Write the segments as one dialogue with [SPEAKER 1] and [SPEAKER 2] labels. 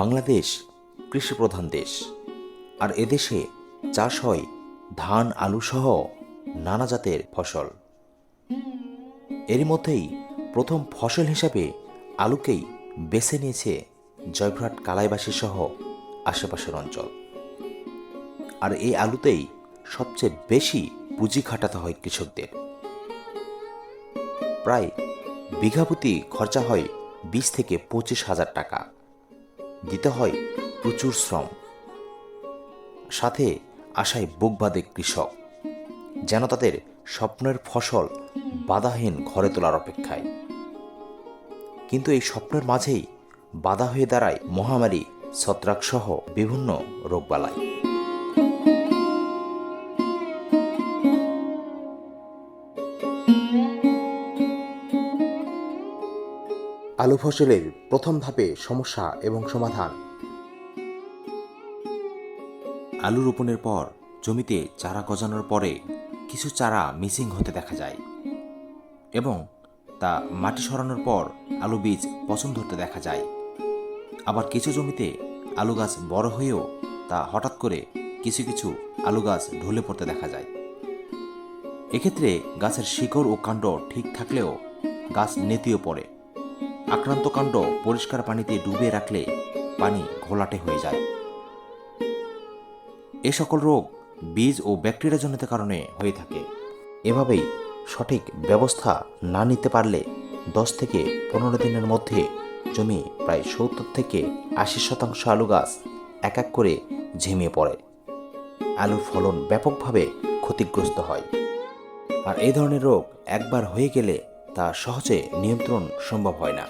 [SPEAKER 1] বাংলাদেশ কৃষিপ্রধান দেশ। আর এদেশে চাষ হয় ধান, আলু সহ নানা জাতের ফসল। এরই মধ্যেই প্রথম ফসল হিসাবে আলুকেই বেছে নিয়েছে জয়ভ্রাট কালাইবাসী সহ আশেপাশের অঞ্চল। আর এই আলুতেই সবচেয়ে বেশি পুঁজি খাটাতে হয় কৃষকদের। প্রায় বিঘাপতি খরচা হয় বিশ থেকে পঁচিশ হাজার টাকা। দিতে হয় প্রচুর শ্রম। সাথে আশায় বুক বাঁধে কৃষক, যেন তাদের স্বপ্নের ফসল বাধাহীন ঘরে তোলার অপেক্ষায়। কিন্তু এই স্বপ্নের মাঝেই বাধা হয়ে দাঁড়ায় মহামারী, ছত্রাকসহ বিভিন্ন রোগবালাই। আলু ফসলের প্রথম ধাপে সমস্যা এবং সমাধান। আলু রোপণের পর জমিতে চারা গজানোর পরে কিছু চারা মিসিং হতে দেখা যায় এবং তা মাটি সরানোর পর আলু বীজ পছন্দ ধরতে দেখা যায়। আবার কিছু জমিতে আলু গাছ বড় হয়েও তা হঠাৎ করে কিছু কিছু আলু গাছ ঢলে পড়তে দেখা যায়। এক্ষেত্রে গাছের শিকড় ও কাণ্ড ঠিক থাকলেও গাছ নেতিও পড়ে। আক্রান্ত কাণ্ড পরিষ্কার পানিতে ডুবে রাখলে পানি ঘোলাটে হয়ে যায়। এ সকল রোগ বীজ ও ব্যাকটেরিয়াজনিত কারণে হয়ে থাকে। এভাবেই সঠিক ব্যবস্থা না নিতে পারলে দশ থেকে পনেরো দিনের মধ্যে জমি প্রায় সত্তর থেকে আশি শতাংশ আলু গাছ এক এক করে ঝিমিয়ে পড়ে। আলুর ফলন ব্যাপকভাবে ক্ষতিগ্রস্ত হয়। আর এই ধরনের রোগ একবার হয়ে গেলে তা সহজে নিয়ন্ত্রণ সম্ভব হয় না।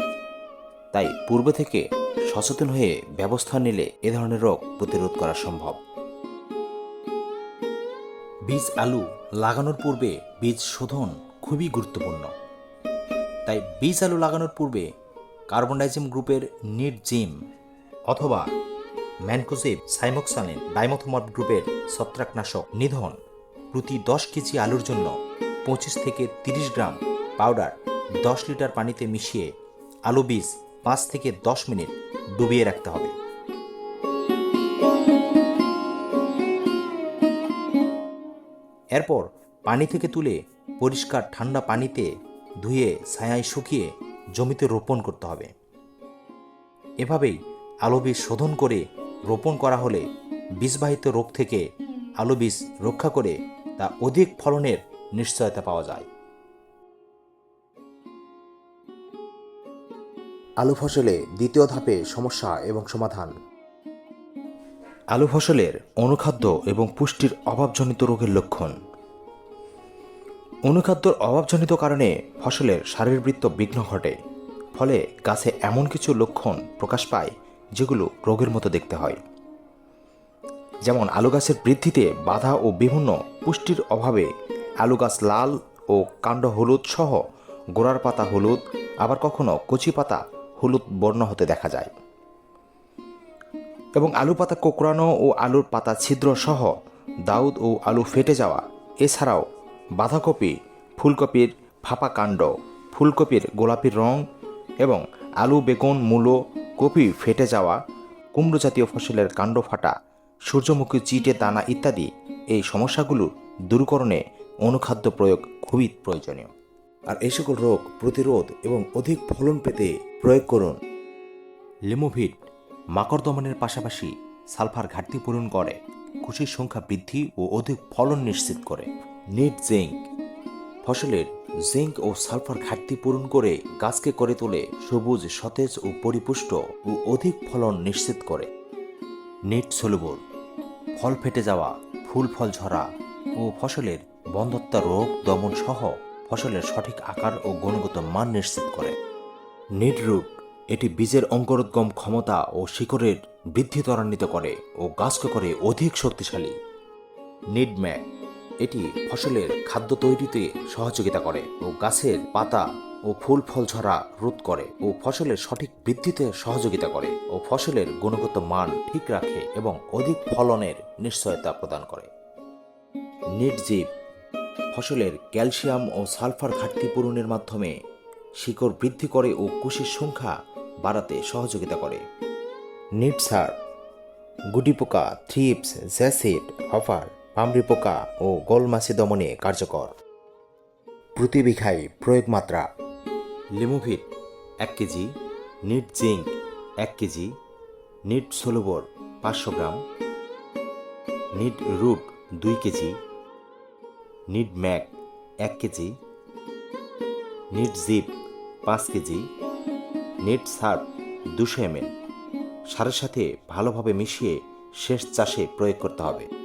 [SPEAKER 1] তাই পূর্বে থেকে সচেতন হয়ে ব্যবস্থা নিলে এ ধরনের রোগ প্রতিরোধ করা সম্ভব। বীজ আলু লাগানোর পূর্বে বীজ শোধন খুবই গুরুত্বপূর্ণ। তাই বীজ আলু লাগানোর পূর্বে কার্বনডাইজিম গ্রুপের নিট জিম অথবা ম্যানকোজেব সাইমোক্সালিন ডাইমোথোমব গ্রুপের ছত্রাকনাশক নিধন প্রতি দশ কেজি আলুর জন্য পঁচিশ থেকে তিরিশ গ্রাম পাউডার দশ লিটার পানিতে মিশিয়ে আলু বীজ পাঁচ থেকে দশ মিনিট ডুবিয়ে রাখতে হবে। এরপর পানি থেকে তুলে পরিষ্কার ঠান্ডা পানিতে ধুয়ে, ছায়ায় শুকিয়ে জমিতে রোপণ করতে হবে। এভাবেই আলু বীজ শোধন করে রোপণ করা হলে বীজবাহিত রোগ থেকে আলু বীজ রক্ষা করে তা অধিক ফলনের নিশ্চয়তা পাওয়া যায়। আলু ফসলে দ্বিতীয় ধাপে সমস্যা এবং সমাধান। আলু ফসলের অনুখাদ্য এবং পুষ্টির অভাবজনিত রোগের লক্ষণ। অনুখাদ্যর অভাবজনিত কারণে ফসলের শারীরবৃত্ত বিঘ্ন ঘটে। ফলে গাছে এমন কিছু লক্ষণ প্রকাশ পায় যেগুলো রোগের মতো দেখতে হয়। যেমন আলু গাছের বৃদ্ধিতে বাধা ও বিভিন্ন পুষ্টির অভাবে আলু গাছ লাল ও কাণ্ড হলুদ সহ গোড়ার পাতা হলুদ, আবার কখনো কচি পাতা হলুদ বর্ণ হতে দেখা যায়। এবং আলু পাতা কোকড়ানো ও আলুর পাতা ছিদ্র সহ দাউদ ও আলু ফেটে যাওয়া। এছাড়াও বাঁধাকপি, ফুলকপির ফাঁপা কাণ্ড, ফুলকপির গোলাপি রং এবং আলু, বেগুন, মূলো, কপি ফেটে যাওয়া, কুমড়ো জাতীয় ফসলের কাণ্ড ফাটা, সূর্যমুখী চিটে দানা ইত্যাদি এই সমস্যাগুলো দূরকরণে অনুখাদ্য প্রয়োগ খুবই প্রয়োজনীয়। আর এই সকল রোগ প্রতিরোধ এবং অধিক ফলন পেতে প্রয়োগ করুন। লিমোভিট মাকড় দমনের পাশাপাশি সালফার ঘাটতি পূরণ করে, খুশির সংখ্যা বৃদ্ধি ও অধিক ফলন নিশ্চিত করে। নিট জিঙ্ক, ফসলের জিঙ্ক ও সালফার ঘাটতি পূরণ করে গাছকে করে তোলে সবুজ, সতেজ ও পরিপুষ্ট ও অধিক ফলন নিশ্চিত করে। নেট সলুবল ফল ফেটে যাওয়া, ফুল ফল ঝরা ও ফসলের বন্ধত্বা রোগ দমন সহ ফসলের সঠিক আকার ও গুণগত মান নিশ্চিত করে। নেট রুট এটি বীজের অঙ্কুরোদ্গম ক্ষমতা ও শিকড়ের বৃদ্ধি ত্বরান্বিত করে ও গাছকে করে অধিক শক্তিশালী। নিডম্যাক এটি ফসলের খাদ্য তৈরিতে সহযোগিতা করে ও গাছের পাতা ও ফুল ফল ঝরা রোধ করে ও ফসলের সঠিক বৃদ্ধিতে সহযোগিতা করে ও ফসলের গুণগত মান ঠিক রাখে এবং অধিক ফলনের নিশ্চয়তা প্রদান করে। নিটজিপ ফসলের ক্যালসিয়াম ও সালফার ঘাটতি পূরণের মাধ্যমে শিকড় বৃদ্ধি করে ও কুশির সংখ্যা বাড়াতে সহযোগিতা করে। নিট সার, গুটি পোকা, থ্রিপস, জ্যাসিড হফার পামরি পোকা ও গোলমাছি দমনে কার্যকর। প্রতি বিঘায় প্রয়োগ মাত্রা লিমোভিট এক কেজি, নিট জিঙ্ক এক কেজি, নিট সোলোবর পাঁচশো গ্রাম, নিট রুট দুই কেজি নিট ম্যাক এক কেজি। নিট জিপ পাঁচ কেজি। নেট সার্ফ দুশো এমএল। সারের সাথে ভালোভাবে মিশিয়ে শেষ চাষে প্রয়োগ করতে হবে।